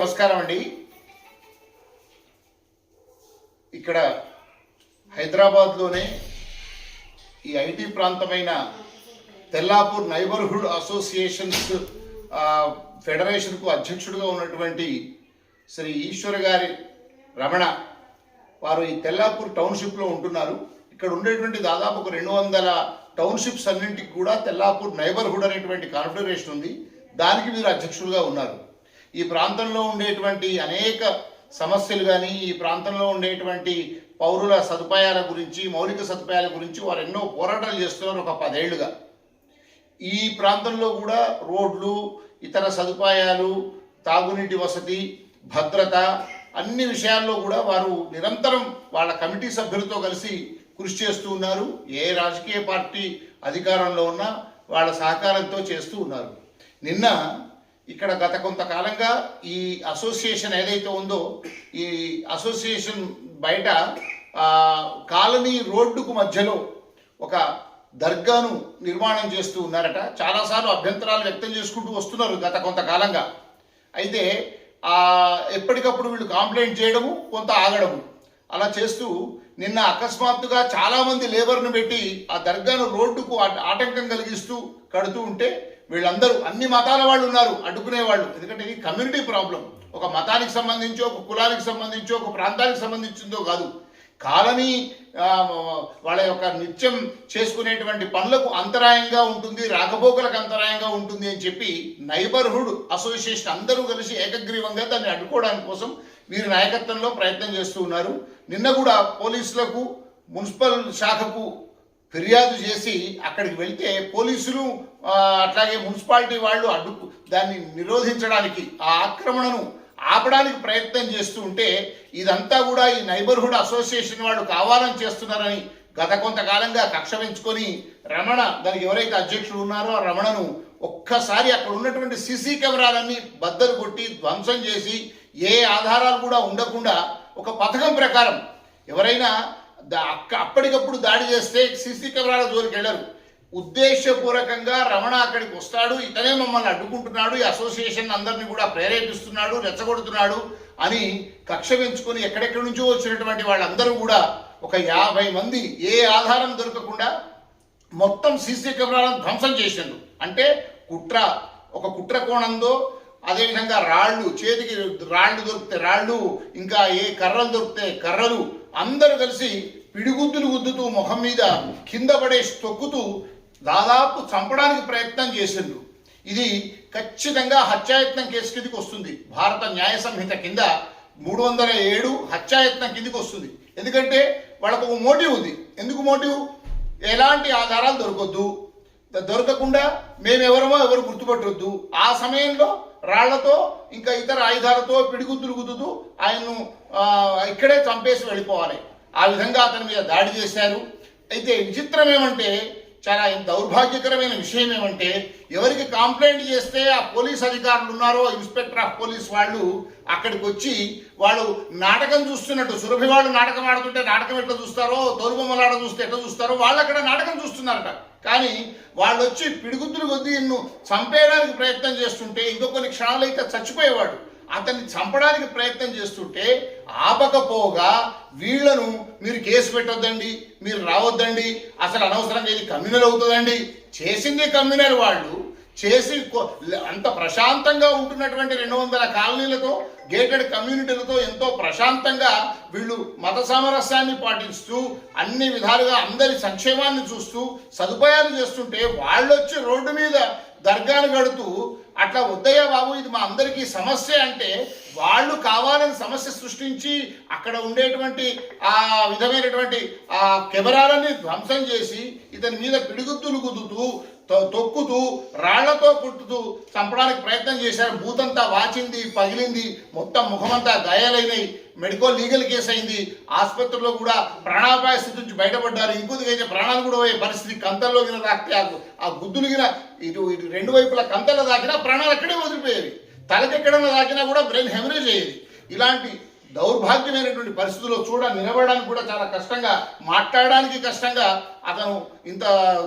నమస్కారం అండి. ఇక్కడ హైదరాబాద్లోనే ఈ ఐటీ ప్రాంతమైన తెల్లాపూర్ నైబర్హుడ్ అసోసియేషన్స్ ఫెడరేషన్కు అధ్యక్షుడిగా ఉన్నటువంటి శ్రీ ఈశ్వర్ గారి రమణ వారు ఈ తెల్లాపూర్ టౌన్షిప్లో ఉంటున్నారు. ఇక్కడ ఉండేటువంటి దాదాపు ఒక రెండు వందల టౌన్షిప్స్ అన్నింటికి కూడా తెల్లాపూర్ నైబర్హుడ్ అనేటువంటి కాన్ఫెడరేషన్ ఉంది. దానికి మీరు అధ్యక్షులుగా ఉన్నారు. ఈ ప్రాంతంలో ఉండేటువంటి అనేక సమస్యలు కానీ ఈ ప్రాంతంలో ఉండేటువంటి పౌరుల సదుపాయాల గురించి మౌలిక సదుపాయాల గురించి వారు ఎన్నో పోరాటాలు చేస్తున్నారు ఒక పదేళ్ళుగా. ఈ ప్రాంతంలో కూడా రోడ్లు ఇతర సదుపాయాలు తాగునీటి వసతి భద్రత అన్ని విషయాల్లో కూడా వారు నిరంతరం వాళ్ళ కమిటీ సభ్యులతో కలిసి కృషి చేస్తూ ఉన్నారు. ఏ రాజకీయ పార్టీ అధికారంలో ఉన్నా వాళ్ళ సహకారంతో చేస్తూ ఉన్నారు. నిన్న ఇక్కడ గత కొంతకాలంగా ఈ అసోసియేషన్ ఏదైతే ఉందో ఈ అసోసియేషన్ బయట కాలనీ రోడ్డుకు మధ్యలో ఒక దర్గాను నిర్మాణం చేస్తూ ఉన్నారట. చాలాసార్లు అభ్యంతరాలు వ్యక్తం చేసుకుంటూ వస్తున్నారు గత కొంతకాలంగా. అయితే ఎప్పటికప్పుడు వీళ్ళు కంప్లైంట్ చేయడము కొంత ఆగడము. అలా చేస్తూ నిన్న అకస్మాత్తుగా చాలామంది లేబర్ను పెట్టి ఆ దర్గాను రోడ్డుకు ఆట- ఆటంకం కలిగిస్తూ కడుతూ ఉంటే వీళ్ళందరూ అన్ని మతాల వాళ్ళు ఉన్నారు అడ్డుకునే వాళ్ళు. ఎందుకంటే ఇది కమ్యూనిటీ ప్రాబ్లం ఒక మతానికి సంబంధించో ఒక కులానికి సంబంధించో ఒక ప్రాంతానికి సంబంధించిందో కాదు. కాలనీ వాళ్ళ యొక్క నిత్యం చేసుకునేటువంటి పనులకు అంతరాయంగా ఉంటుంది రాకపోకలకు అంతరాయంగా ఉంటుంది అని చెప్పి నైబర్హుడ్ అసోసియేషన్ అందరూ కలిసి ఏకగ్రీవంగా దాన్ని అడ్డుకోవడానికి కోసం వీరి నాయకత్వంలో ప్రయత్నం చేస్తూ ఉన్నారు. నిన్న కూడా పోలీసులకు మున్సిపల్ శాఖకు ఫిర్యాదు చేసి అక్కడికి వెళ్తే పోలీసులు అట్లాగే మున్సిపాలిటీ వాళ్ళు అడ్డు దాన్ని నిరోధించడానికి ఆ ఆక్రమణను ఆపడానికి ప్రయత్నం చేస్తూ ఉంటే ఇదంతా కూడా ఈ నైబర్హుడ్ అసోసియేషన్ వాళ్ళు కావాలని చేస్తున్నారని గత కొంతకాలంగా కక్ష పెంచుకొని రమణ దానికి ఎవరైతే అధ్యక్షుడు ఉన్నారో ఆ రమణను ఒక్కసారి అక్కడ ఉన్నటువంటి సీసీ కెమెరాలన్నీ బద్దలు కొట్టి ధ్వంసం చేసి ఏ ఆధారాలు కూడా ఉండకుండా ఒక పథకం ప్రకారం ఎవరైనా దా- అక్క అప్పటికప్పుడు దాడి చేస్తే సీసీ కెమెరాల జోలికి వెళ్ళరు. ఉద్దేశపూర్వకంగా రమణ అక్కడికి వస్తాడు. ఇతనే మమ్మల్ని అడ్డుకుంటున్నాడు. ఈ అసోసియేషన్ అందరినీ కూడా ప్రేరేపిస్తున్నాడు రెచ్చగొడుతున్నాడు అని కక్ష పెంచుకొని ఎక్కడెక్కడి నుంచో వచ్చినటువంటి వాళ్ళందరూ కూడా ఒక యాభై మంది ఏ ఆధారం దొరకకుండా మొత్తం సీసీ కెమెరాలను ధ్వంసం చేసిండు అంటే కుట్ర ఒక కుట్ర కోణంతో అదేవిధంగా రాళ్ళు చేతికి రాళ్ళు దొరికితే రాళ్ళు ఇంకా ఏ కర్రలు దొరికితే కర్రలు అందరూ కలిసి పిడిగుద్దులు గుద్దుతూ ముఖం మీద కింద పడేసి తొక్కుతూ దాదాపు చంపడానికి ప్రయత్నం చేసిండ్రు. ఇది ఖచ్చితంగా హత్యాయత్నం కేసు కిందకి వస్తుంది. భారత న్యాయ సంహిత కింద మూడు వందల ఏడు హత్యాయత్నం కిందకి వస్తుంది. ఎందుకంటే వాళ్ళకు ఒక మోటివ్ ఉంది. ఎందుకు మోటివ్? ఎలాంటి ఆధారాలు దొరకొద్దు. దొరకకుండా మేమెవరమో ఎవరు గుర్తుపట్టొద్దు. ఆ సమయంలో రాళ్ళతో ఇంకా ఇతర ఆయుధాలతో పిడిగుద్దులు గుద్దుతూ ఆయన్ను ఇక్కడే చంపేసి వెళ్ళిపోవాలి. ఆ విధంగా అతని మీద దాడి చేశారు. అయితే విచిత్రం ఏమంటే చాలా దౌర్భాగ్యకరమైన విషయం ఏమంటే ఎవరికి కంప్లైంట్ చేస్తే ఆ పోలీస్ అధికారులు ఉన్నారో ఇన్స్పెక్టర్ ఆఫ్ పోలీస్ వాళ్ళు అక్కడికి వచ్చి వాళ్ళు నాటకం చూస్తున్నట్టు సురభి వాళ్ళు నాటకం ఆడుతుంటే నాటకం ఎట్లా చూస్తారో తోలుబొమ్మలాడ చూస్తే ఎట్లా చూస్తారో వాళ్ళు అక్కడ నాటకం చూస్తున్నారట. కానీ వాళ్ళు వచ్చి పిడుగుద్దులు కొద్దీ నిన్ను చంపేయడానికి ప్రయత్నం చేస్తుంటే ఇంకో కొన్ని క్షణాలు అయితే చచ్చిపోయేవాడు. అతన్ని చంపడానికి ప్రయత్నం చేస్తుంటే ఆపకపోగా వీళ్ళను మీరు కేసు పెట్టొద్దండి మీరు రావద్దండి అసలు అనవసరంగా ఇది కమ్యూనల్ అవుతుందండి. చేసింది కమ్యూనల్ వాళ్ళు చేసి అంత ప్రశాంతంగా ఉంటున్నటువంటి రెండు వందల కాలనీలతో గేటెడ్ కమ్యూనిటీలతో ఎంతో ప్రశాంతంగా వీళ్ళు మత సామరస్యాన్ని పాటిస్తూ అన్ని విధాలుగా అందరి సంక్షేమాన్ని చూస్తూ సదుపాయాలు చేస్తుంటే వాళ్ళొచ్చి రోడ్డు మీద దర్గాను కడుతూ అట్లా వద్దయ్యా బాబు ఇది మా అందరికీ సమస్య అంటే వాళ్ళు కావాలని సమస్య సృష్టించి అక్కడ ఉండేటువంటి ఆ విధమైనటువంటి ఆ కెమెరాలన్నీ ధ్వంసం చేసి ఇతని మీద పిడుగుద్దులు గుద్దుతూ తొ- తొక్కుతూ రాళ్ళతో కుట్టుతూ చంపడానికి ప్రయత్నం చేశారు. భూతంతా వాచింది పగిలింది మొత్తం ముఖమంతా గాయాలైనవి మెడికల్ లీగల్ కేసు అయింది. ఆసుపత్రిలో కూడా ప్రాణాపాయ స్థితి నుంచి బయటపడ్డారు. ఇంకొద్దిగా అయితే ప్రాణాలు కూడా పోయే పరిస్థితి కంతల్లో గిన తాకితే ఆ- గుద్దులు గిన ఇటు ఇటు రెండు వైపుల కంతల్లో తాకినా ప్రాణాలు అక్కడే వదిలిపోయేవి. తలకి ఎక్కడన్నా తాకినా కూడా బ్రెయిన్ హెమరేజ్ అయ్యేది. ఇలాంటి దౌర్భాగ్యమైనటువంటి పరిస్థితుల్లో చూడ నిలబడడానికి కూడా చాలా కష్టంగా మాట్లాడడానికి కష్టంగా అతను ఇంత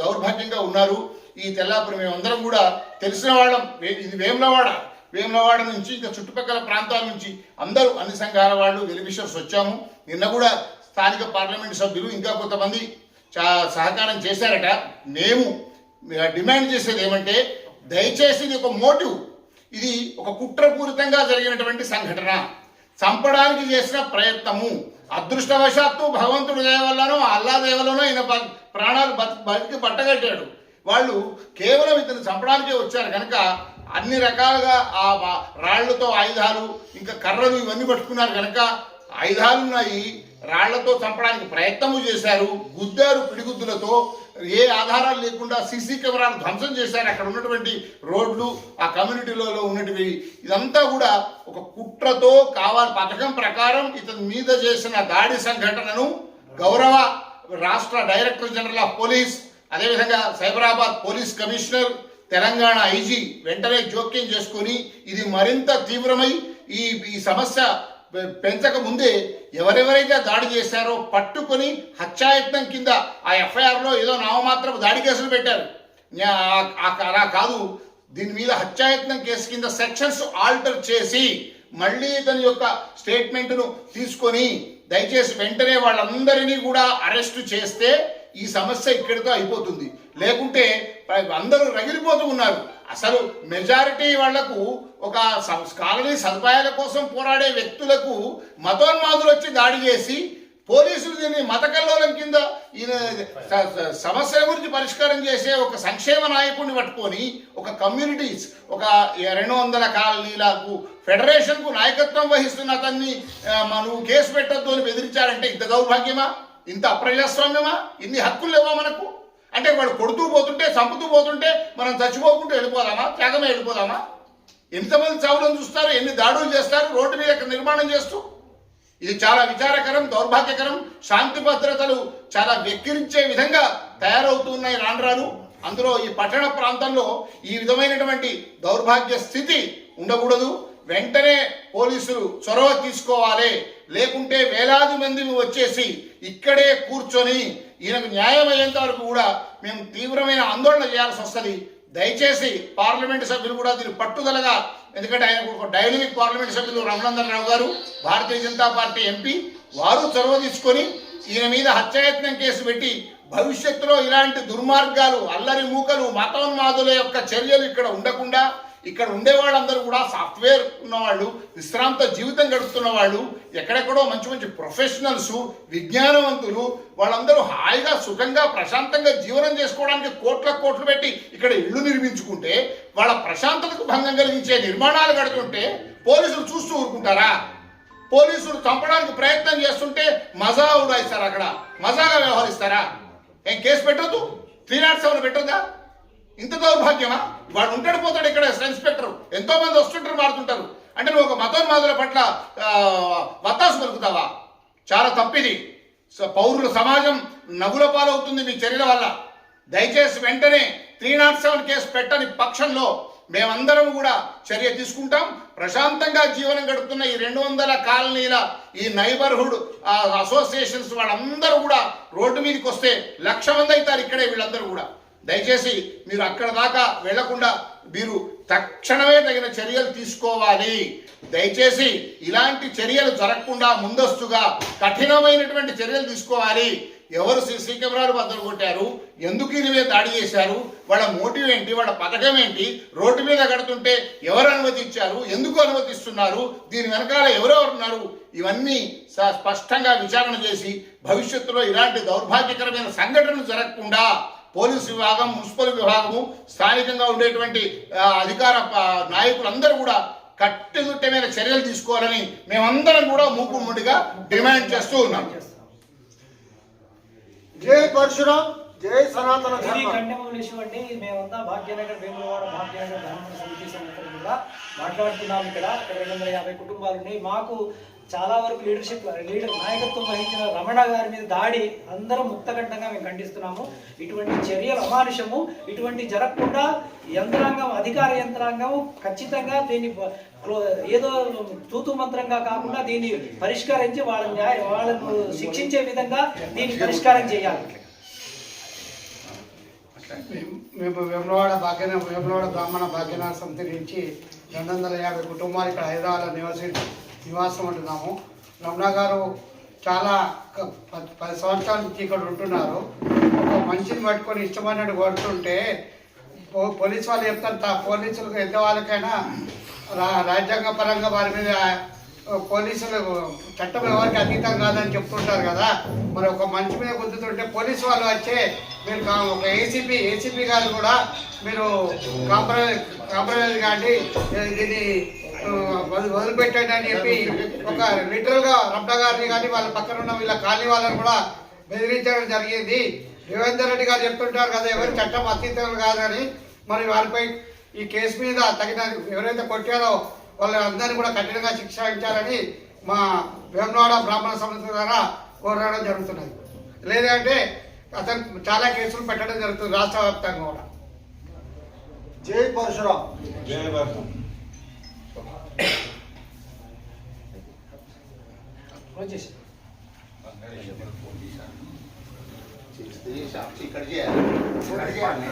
దౌర్భాగ్యంగా ఉన్నారు. ఈ తెల్లాపురం మేమందరం కూడా తెలిసిన వాళ్ళం వే- ఇది వేములవాడ. వేములవాడ నుంచి ఇంకా చుట్టుపక్కల ప్రాంతాల నుంచి అందరూ అన్ని సంఘాల వాళ్ళు వెలివిషర్స్ వచ్చాము. నిన్న కూడా స్థానిక పార్లమెంట్ సభ్యులు ఇంకా కొంతమంది చా సహకారం చేశారట. మేము డిమాండ్ చేసేది ఏమంటే దయచేసి ఇది ఒక మోటివ్. ఇది ఒక కుట్రపూరితంగా జరిగినటువంటి సంఘటన. చంపడానికి చేసిన ప్రయత్నము. అదృష్టవశాత్తు భగవంతుడు దయ అల్లా దయ ఈయన ప్రాణాలు బతి బతికి పట్టగట్టాడు. వాళ్ళు కేవలం ఇతను చంపడానికే వచ్చారు. కనుక అన్ని రకాలుగా ఆ రాళ్ళతో ఆయుధాలు ఇంకా కర్రలు ఇవన్నీ పట్టుకున్నారు కనుక ఆయుధాలు ఉన్నాయి. రాళ్ళతో చంపడానికి ప్రయత్నము చేశారు. గుద్దారు పిడిగుద్దులతో. ఏ ఆధారాలు లేకుండా సీసీ కెమెరాను ధ్వంసం చేశారు. అక్కడ ఉన్నటువంటి రోడ్లు ఆ కమ్యూనిటీలో ఉన్నటివి. ఇదంతా కూడా ఒక కుట్రతో కావాలి. పథకం ప్రకారం ఇతని మీద చేసిన దాడి సంఘటనను గౌరవ రాష్ట్ర డైరెక్టర్ జనరల్ ఆఫ్ పోలీస్ అదేవిధంగా Cyberabad police commissioner Telangana IG వెంటనే జోక్యం చేసుకొని ఇది మరింత తీవ్రమై ఈ ఈ సమస్య పె- పెంచక ముందే ఎవరెవరైతే దాడి చేశారో పట్టుకొని హత్యాయత్నం కింద ఆ ఎఫ్ఐఆర్లో ఏదో నామమాత్రం దాడి కేసులు పెట్టారు. అలా కాదు. దీని మీద హత్యాయత్నం కేసు కింద సెక్షన్స్ ఆల్టర్ చేసి మళ్ళీ దాని యొక్క స్టేట్మెంట్ను తీసుకొని దయచేసి వెంటనే వాళ్ళందరినీ కూడా అరెస్ట్ చేస్తే ఈ సమస్య ఇక్కడితో అయిపోతుంది. లేకుంటే అందరూ రగిలిపోతూ ఉన్నారు. అసలు మెజారిటీ వాళ్ళకు ఒక కాలనీ సదుపాయాల కోసం పోరాడే వ్యక్తులకు మతోన్మాదులు వచ్చి దాడి చేసి పోలీసులు దీన్ని మత కల్లోలం కింద ఈయన సమస్య సమస్యల గురించి పరిష్కారం చేసే ఒక సంక్షేమ నాయకుడిని పట్టుకొని ఒక కమ్యూనిటీస్ ఒక రెండు వందల కాలనీలకు ఫెడరేషన్కు నాయకత్వం వహిస్తున్న అతన్ని నువ్వు కేసు పెట్టద్దు అని బెదిరించారంటే ఇంత దౌర్భాగ్యమా? ఇంత అప్రజాస్వామ్యమా? ఇన్ని హక్కులు లేవా మనకు? అంటే వాడు కొడుతూ పోతుంటే చంపుతూ పోతుంటే మనం చచ్చిపోకుంటూ వెళ్ళిపోదామా? త్యాగమే వెళ్ళిపోదామా? ఎంతమంది చావులను చూస్తారు ఎన్ని దాడులు చేస్తారు రోడ్డు మీద నిర్మాణం చేస్తూ? ఇది చాలా విచారకరం దౌర్భాగ్యకరం శాంతి భద్రతలు చాలా వెక్కిరించే విధంగా తయారవుతున్నాయి రాను అందులో ఈ పట్టణ ప్రాంతంలో ఈ విధమైనటువంటి దౌర్భాగ్య స్థితి ఉండకూడదు. వెంటనే పోలీసులు చొరవ తీసుకోవాలి. లేకుంటే వేలాది మంది వచ్చేసి ఇక్కడే కూర్చొని ఈయనకు న్యాయం అయ్యేంత వరకు కూడా మేము తీవ్రమైన ఆందోళన చేయాల్సి వస్తుంది. దయచేసి పార్లమెంట్ సభ్యులు కూడా దీన్ని పట్టుదలగా ఎందుకంటే ఆయన ఒక డైనమిక్ పార్లమెంట్ సభ్యులు రఘునందన్ రావు గారు భారతీయ జనతా పార్టీ ఎంపీ వారు చొరవ తీసుకొని ఈయన మీద హత్యాయత్నం కేసు పెట్టి భవిష్యత్తులో ఇలాంటి దుర్మార్గాలు అల్లరి మూకలు మతోన్మాదుల యొక్క చర్యలు ఇక్కడ ఉండకుండా ఇక్కడ ఉండే వాళ్ళందరూ కూడా సాఫ్ట్వేర్ ఉన్నవాళ్ళు విశ్రాంత జీవితం గడుపుతున్న వాళ్ళు ఎక్కడెక్కడో మంచి మంచి ప్రొఫెషనల్స్ విజ్ఞానవంతులు వాళ్ళందరూ హాయిగా సుఖంగా ప్రశాంతంగా జీవనం చేసుకోవడానికి కోట్ల కోట్లు పెట్టి ఇక్కడ ఇల్లు నిర్మించుకుంటే వాళ్ళ ప్రశాంతతకు భంగం కలిగించే నిర్మాణాలు కడుతుంటే పోలీసులు చూస్తూ ఊరుకుంటారా? పోలీసులు చంపడానికి ప్రయత్నం చేస్తుంటే మజా ఉడాయిస్తారు అక్కడ. మజాగా వ్యవహరిస్తారా? ఏం కేసు పెట్టద్దు? త్రీ నాట్ సెవెన్ పెట్టద్దా? ఇంత దౌర్భాగ్యమా? వాడు ఉంటాడు పోతాడు ఇక్కడ ఇన్స్పెక్టర్ ఎంతో మంది వస్తుంటారు మారుతుంటారు. అంటే నువ్వు ఒక మతోన్మాదుల పట్ల వత్తాసు పలుకుతావా? చాలా తప్పిది. పౌరుల సమాజం నవ్వుల పాలవుతుంది మీ చర్యల వల్ల. దయచేసి వెంటనే త్రీ నాట్ సెవెన్ కేసు పెట్టని పక్షంలో మేమందరం కూడా చర్య తీసుకుంటాం. ప్రశాంతంగా జీవనం గడుపుతున్న ఈ రెండు వందల కాలనీల ఈ నైబర్హుడ్ అసోసియేషన్స్ వాళ్ళందరూ కూడా రోడ్డు మీదకి వస్తే లక్ష మంది అవుతారు ఇక్కడే వీళ్ళందరూ కూడా. దయచేసి మీరు అక్కడ దాకా వెళ్ళకుండా మీరు తక్షణమే తగిన చర్యలు తీసుకోవాలి. దయచేసి ఇలాంటి చర్యలు జరగకుండా ముందస్తుగా కఠినమైనటువంటి చర్యలు తీసుకోవాలి. ఎవరు సీసీ కెమెరాలు బద్దలు కొట్టారు? ఎందుకు ఈయన మీద దాడి చేశారు? వాళ్ళ మోటివ్ ఏంటి? వాళ్ళ పథకం ఏంటి? రోడ్డు మీద కడుతుంటే ఎవరు అనుమతించారు ఎందుకు అనుమతిస్తున్నారు? దీని వెనకాల ఎవరెవరు ఉన్నారు? ఇవన్నీ స- స్పష్టంగా విచారణ చేసి భవిష్యత్తులో ఇలాంటి దౌర్భాగ్యకరమైన సంఘటనలు జరగకుండా పోలీసు విభాగం మున్సిపల్ విభాగము స్థానికంగా ఉండేటువంటి అధికార నాయకులందరూ కూడా కట్టుదిట్టమైన చర్యలు తీసుకోవాలని మేమందరం కూడా మూకుమ్మడిగా డిమాండ్ చేస్తూ ఉన్నాం. జై పరశురాం జై సనాతన మేమంతా భాగ్యనగర్ వేములవాడ భాగ్యనగర్ బ్రాహ్మణ సమితి సంఘటన మీద మాట్లాడుతున్నాం ఇక్కడ. ఇక్కడ రెండు వందల యాభై కుటుంబాలు ఉన్నాయి. మాకు చాలా వరకు లీడర్షిప్ లీడర్ నాయకత్వం వహించిన రమణ గారి మీద దాడి అందరం ముక్తకంఠంగా మేము ఖండిస్తున్నాము. ఇటువంటి చర్యలు అమానుషము ఇటువంటి జరగకుండా యంత్రాంగం అధికార యంత్రాంగం ఖచ్చితంగా దీన్ని ఏదో తూతు మంత్రంగా కాకుండా దీన్ని పరిష్కరించి వాళ్ళ న్యాయ వాళ్ళను శిక్షించే విధంగా దీన్ని పరిష్కారం చేయాలి. మేము వేములవాడ భాగ్యన వేములవాడ బ్రాహ్మణ భాగ్యనాథ సమితి నుంచి రెండు వందల యాభై కుటుంబాలు ఇక్కడ హైదరాబాద్లో నివసి నివాసం ఉంటున్నాము. రమణ గారు చాలా పది సంవత్సరాల నుంచి ఇక్కడ ఉంటున్నారు. ఒక మనిషిని పట్టుకొని ఇష్టమైనట్టు కొడుతుంటే పో- పోలీసు వాళ్ళు చెప్తారు తా- పోలీసులకు ఎంత వాళ్ళకైనా రా రాజ్యాంగ పరంగా వారి మీద పోలీసులు చట్టం ఎవరికి అతీతం కాదని చెప్తుంటారు కదా. మరి ఒక మనిషి మీద గుద్దుతుంటే పోలీసు వాళ్ళు వచ్చే మీరు కా- ఒక ఏసీపీ ఏసీపీ గారు కూడా మీరు కాంప్రమైజ్ కాంప్రమైజ్ కానీ దీన్ని వదిలి- వదిలిపెట్టండి అని చెప్పి ఒక లిటరల్గా రమణ గారిని కానీ వాళ్ళ పక్కన ఉన్న వీళ్ళ కాలనీ వాళ్ళని కూడా బెదిరించడం జరిగింది. రేవేందర్ రెడ్డి గారు చెప్తుంటారు కదా ఎవరు చట్టం అతీతం కాదని. మరి వారిపై ఈ కేసు మీద తగిన ఎవరైతే కొట్టారో వాళ్ళందరినీ కూడా కఠినంగా శిక్షించాలని మా వేమనవాడ బ్రాహ్మణ సంస్థ ద్వారా కోరడం జరుగుతున్నది. లేదంటే అతను చాలా కేసులు పెట్టడం జరుగుతుంది రాష్ట్ర వ్యాప్తంగా కూడా. జై పరశురామ్. క్లోజ్ చేసి చేస్తే సాక్షి ఇక్కడ చేయాలి ఇక్కడ చేయాలి